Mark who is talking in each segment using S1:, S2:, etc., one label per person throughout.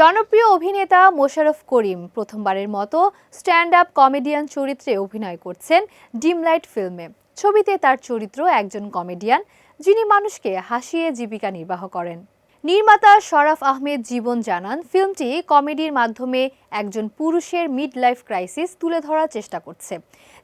S1: জনপ্রিয় অভিনেতা মোশারফ করিম প্রথমবারের মতো স্ট্যান্ড আপ কমেডিয়ান চরিত্রে অভিনয় করছেন ডিমলাইট ফিল্মে। ছবিতে তার চরিত্র একজন কমেডিয়ান যিনি মানুষকে হাসিয়ে জীবিকা নির্বাহ করেন। নির্মাতা শরাফ আহমেদ জীবন জানান, ফিল্মটি কমেডির মাধ্যমে একজন পুরুষের মিড লাইফ ক্রাইসিস তুলে ধরার চেষ্টা করছে।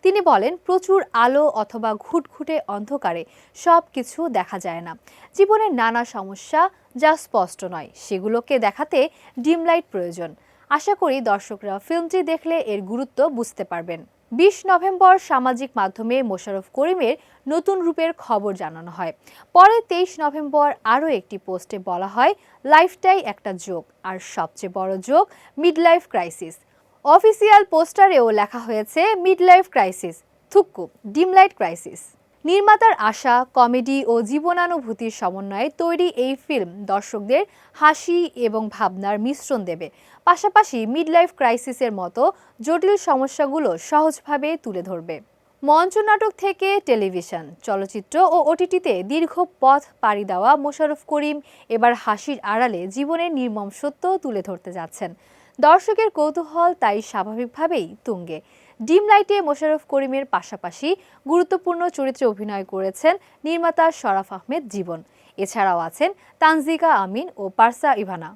S1: তিনি বলেন, প্রচুর আলো অথবা ঘুটঘুটে অন্ধকারে সব কিছু দেখা যায় না। জীবনের নানা সমস্যা যা স্পষ্ট নয়, সেগুলোকে দেখাতে ডিম লাইট প্রয়োজন। আশা করি দর্শকরা ফিল্মটি দেখলে এর গুরুত্ব বুঝতে পারবেন। বিশ নভেম্বর সামাজিক মাধ্যমে মোশাররফ করিমের নতুন রূপের খবর জানানো হয়। পরে তেইশ নভেম্বর আরও একটি পোস্টে বলা হয়, লাইফটাই একটা যোগ আর সবচেয়ে বড় যোগ মিডলাইফ ক্রাইসিস। অফিসিয়াল পোস্টারেও লেখা হয়েছে, মিডলাইফ ক্রাইসিস, থুক্কু, ডিমলাইট ক্রাইসিস। নির্মাতার আশা, কমেডি ও জীবনানুভূতির সমন্বয়ে তৈরি এই ফিল্ম দর্শকদের হাসি এবং ভাবনার মিশ্রণ দেবে। পাশাপাশি মিড লাইফ ক্রাইসিসের মতো জটিল সমস্যাগুলো সহজভাবে তুলে ধরবে। মঞ্চনাটক থেকে টেলিভিশন, চলচ্চিত্র ও ওটিটিতে দীর্ঘ পথ পাড়ি দেওয়া মোশাররফ করিম এবার হাসির আড়ালে জীবনের নির্মম সত্য তুলে ধরতে যাচ্ছেন। দর্শকের কৌতূহল তাই স্বাভাবিকভাবেই তুঙ্গে। ডিম লাইটে মোশাররফ করিমের পাশাপাশি গুরুত্বপূর্ণ চরিত্রে অভিনয় করেছেন নির্মাতা শরাফ আহমেদ জীবন। এছাড়াও আছেন তানজিকা আমিন ও পার্সা ইভানা।